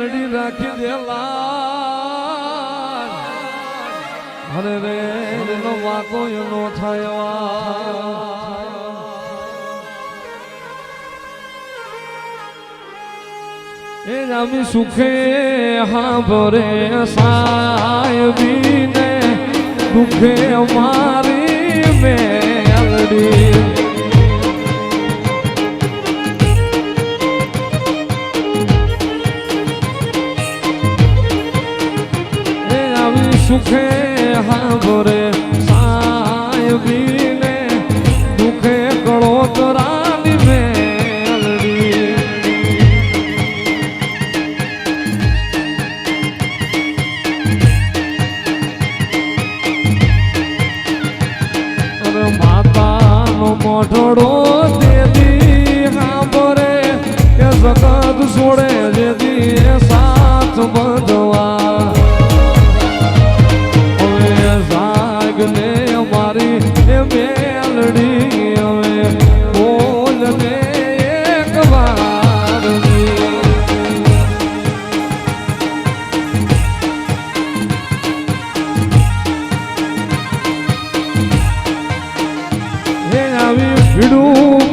મેલડી રાખી દેલા અરે રે, એનો વાકો નો થાય એ જામી સુખે હા ભરે સાહેબીને દુખે મારી મેલડી. આવી સુખે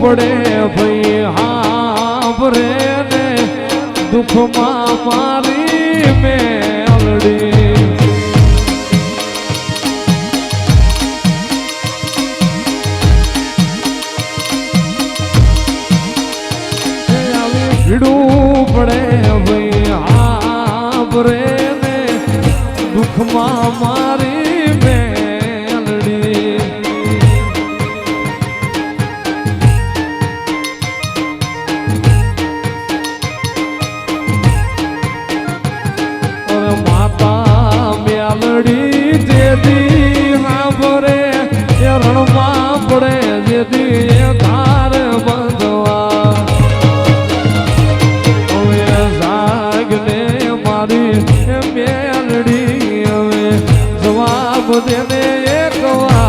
પડે ભાઈ હાભરે ને દુઃખમાં મારી મેલડી ભીડું પડે ભાઈ હાભરે ને દુઃખમાં go on.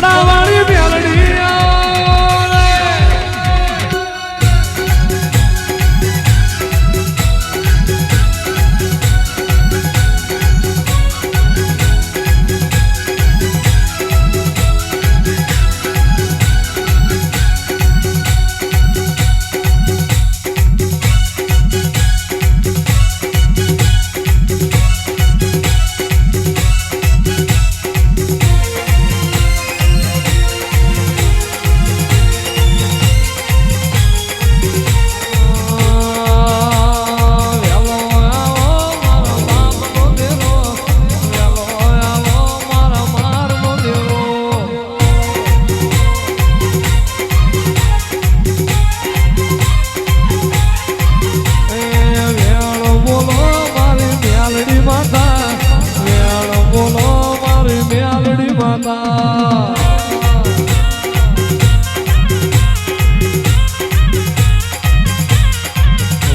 Bravo. બાબા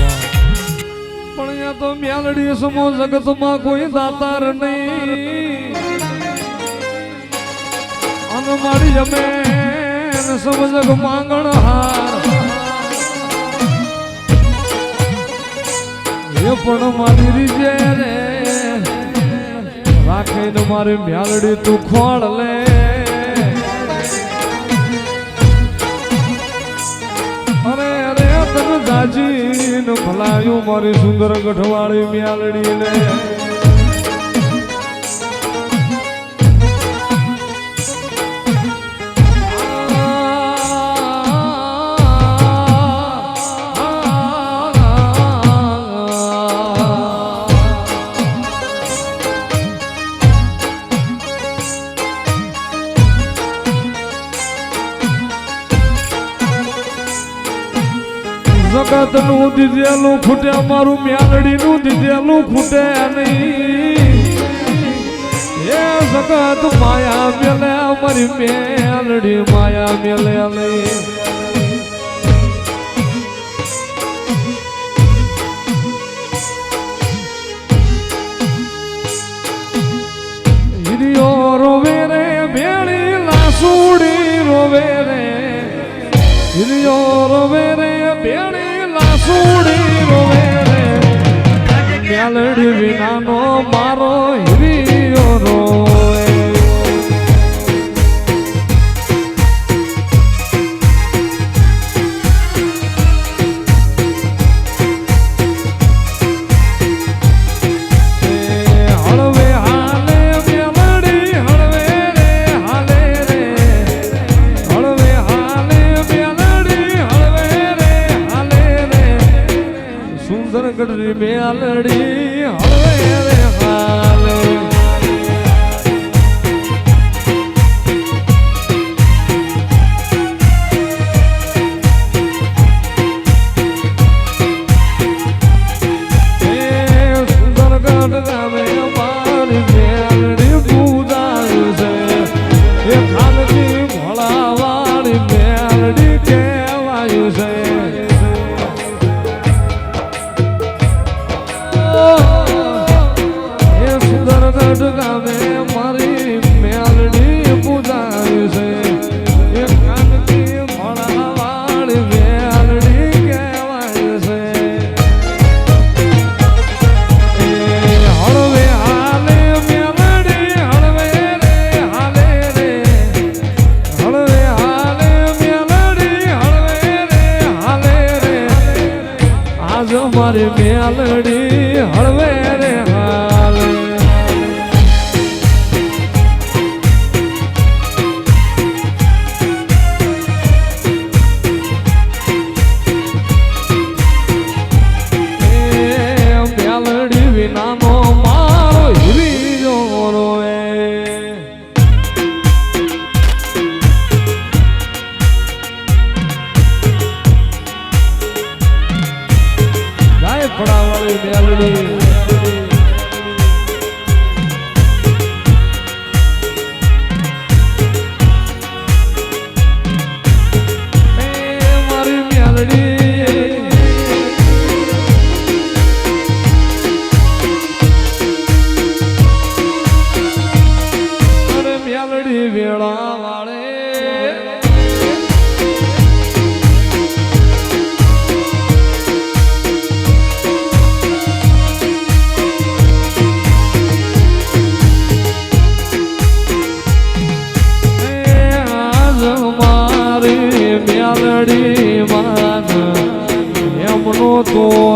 પણ અહીંયા તો મ્યાલડી સમો જગતમાં કોઈ દાતાર નહીં. અનમાડી જમે સમજગ માંગણ હાર. એ પણ મારી રાખીને મારી મ્યાલડી તું ખોળ લે. અરે અરે, તને દાજી ને ભલાયું મારી સુંદર ગઢવાળી મ્યાલડી લે. જગતનું દીધેલું ખૂટે મારું મ્યાલડી નું દીધેલું ખૂટે નહીં. એ જગત માયા મેલે મારી મેલડી માયા મેલે નહીં. હિરિયો રોવે રે હિરિયો લાસુડી રોવે રે. વિનાનો મારો હિરિયો ગઢરી મેલડી હળવે આજ મારી મેલડી હળવે. મારી Motor.